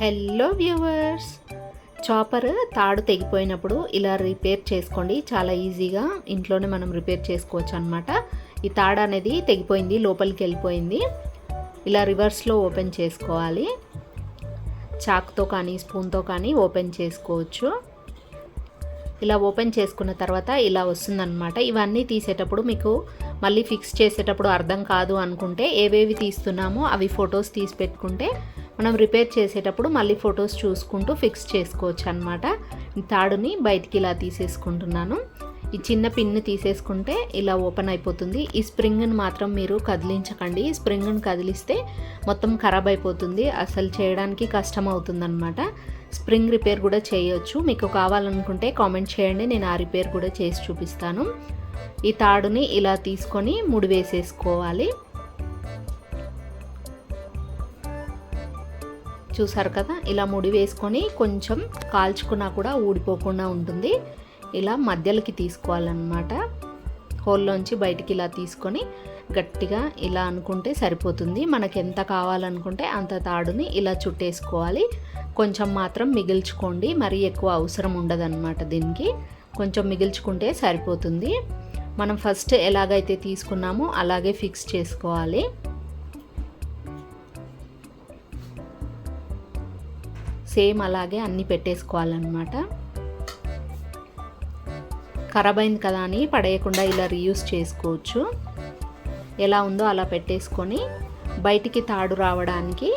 Hello viewers chopper తాడు తెగిపోయినప్పుడు ఇలా repair చేసుకోండి. చాలా ఈజీగా ఇంట్లోనే మనం రిపేర్ చేసుకోవచ్చు అనమాట ఈ తాడు అనేది తెగిపోయింది లోపలికి వెళ్ళిపోయింది. ఇలా రివర్స్లో ఓపెన్ చేసుకోవాలి. చాక్తో కానీ స్పూన్తో కానీ ఓపెన్ చేసుకోవచ్చు. ఇలా ఓపెన్ చేసుకున్న తర్వాత ఇలా వస్తుందన్నమాట. ఇవన్నీ తీసేటప్పుడు మీకు మళ్ళీ ఫిక్స్ చేసేటప్పుడు అర్థం కాదు అనుకుంటే ఏవేవి తీస్తున్నామో అవి ఫొటోస్ తీసి పెట్టుకుంటే మనం రిపేర్ చేసేటప్పుడు మళ్ళీ ఫొటోస్ చూసుకుంటూ ఫిక్స్ చేసుకోవచ్చు అనమాట తాడుని బయటికి ఇలా తీసేసుకుంటున్నాను. ఈ చిన్న పిన్ను తీసేసుకుంటే ఇలా ఓపెన్ అయిపోతుంది. ఈ స్ప్రింగ్ని మాత్రం మీరు కదిలించకండి. ఈ స్ప్రింగ్ని కదిలిస్తే మొత్తం ఖరాబ్ అయిపోతుంది. అసలు చేయడానికి కష్టం అవుతుందన్నమాట. స్ప్రింగ్ రిపేర్ కూడా చేయొచ్చు. మీకు కావాలనుకుంటే కామెంట్ చేయండి. నేను ఆ రిపేర్ కూడా చేసి చూపిస్తాను. ఈ తాడుని ఇలా తీసుకొని ముడి వేసేసుకోవాలి. చూసారు కదా ఇలా ముడి వేసుకొని కొంచెం కాల్చుకున్నా కూడా ఊడిపోకుండా ఉంటుంది. ఇలా మధ్యలోకి తీసుకోవాలన్నమాట. హోల్లోంచి బయటికి ఇలా తీసుకొని గట్టిగా ఇలా అనుకుంటే సరిపోతుంది. మనకు ఎంత కావాలనుకుంటే అంత తాడుని ఇలా చుట్టేసుకోవాలి. కొంచెం మాత్రం మిగిల్చుకోండి. మరీ ఎక్కువ అవసరం ఉండదన్నమాట దీనికి. కొంచెం మిగిల్చుకుంటే సరిపోతుంది. మనం ఫస్ట్ ఎలాగైతే తీసుకున్నామో అలాగే ఫిక్స్ చేసుకోవాలి. సేమ్ అలాగే అన్నీ పెట్టేసుకోవాలన్నమాట. ఖరాబ్ అయింది కదా అని పడేయకుండా ఇలా రీయూస్ చేసుకోవచ్చు. ఎలా ఉందో అలా పెట్టేసుకొని బయటికి తాడు రావడానికి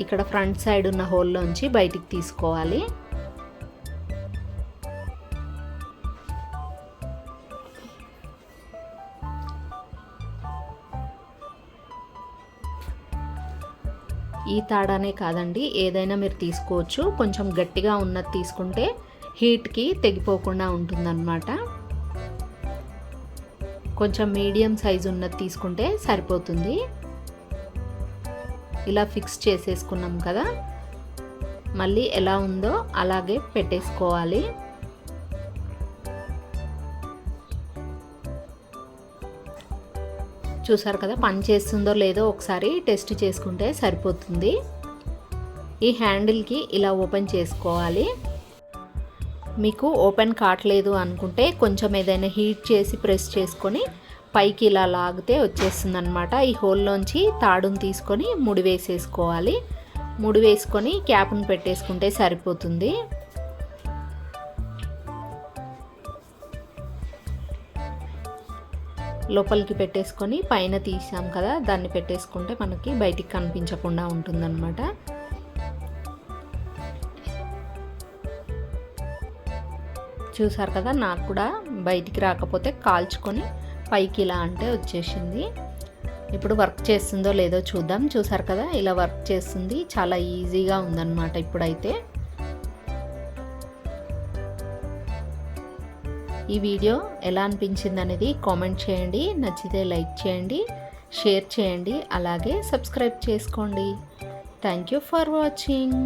ఇక్కడ ఫ్రంట్ సైడ్ ఉన్న హోల్లోంచి బయటికి తీసుకోవాలి. ఈ తాడానే కాదండి ఏదైనా మీరు తీసుకోవచ్చు. కొంచెం గట్టిగా ఉన్నది తీసుకుంటే హీట్కి తెగిపోకుండా ఉంటుందన్నమాట. కొంచెం మీడియం సైజు ఉన్నది తీసుకుంటే సరిపోతుంది. ఇలా ఫిక్స్ చేసేసుకున్నాం కదా. మళ్ళీ ఎలా ఉందో అలాగే పెట్టేసుకోవాలి. చూసారు కదా పని చేస్తుందో లేదో ఒకసారి టెస్ట్ చేసుకుంటే సరిపోతుంది. ఈ హ్యాండిల్కి ఇలా ఓపెన్ చేసుకోవాలి. మీకు ఓపెన్ కావట్లేదు అనుకుంటే కొంచెం ఏదైనా హీట్ చేసి ప్రెస్ చేసుకొని పైకి ఇలా లాగితే వచ్చేస్తుంది అనమాట ఈ హోల్లోంచి తాడుని తీసుకొని ముడి వేసేసుకోవాలి. ముడి వేసుకొని క్యాప్ను పెట్టేసుకుంటే సరిపోతుంది. లోపలికి పెట్టేసుకొని పైన తీసాం కదా దాన్ని పెట్టేసుకుంటే మనకి బయటికి కనిపించకుండా ఉంటుందన్నమాట. చూసారు కదా నాకు కూడా బయటికి రాకపోతే కాల్చుకొని పైకి ఇలా అంటే వచ్చేసింది. ఇప్పుడు వర్క్ చేస్తుందో లేదో చూద్దాం. చూసారు కదా ఇలా వర్క్ చేస్తుంది. చాలా ఈజీగా ఉందన్నమాట ఇప్పుడైతే. ఈ వీడియో ఎలా అనిపించింది అనేది కామెంట్ చేయండి నచ్చితే లైక్ చేయండి షేర్ చేయండి అలాగే సబ్స్క్రైబ్ చేసుకోండి. Thank you for watching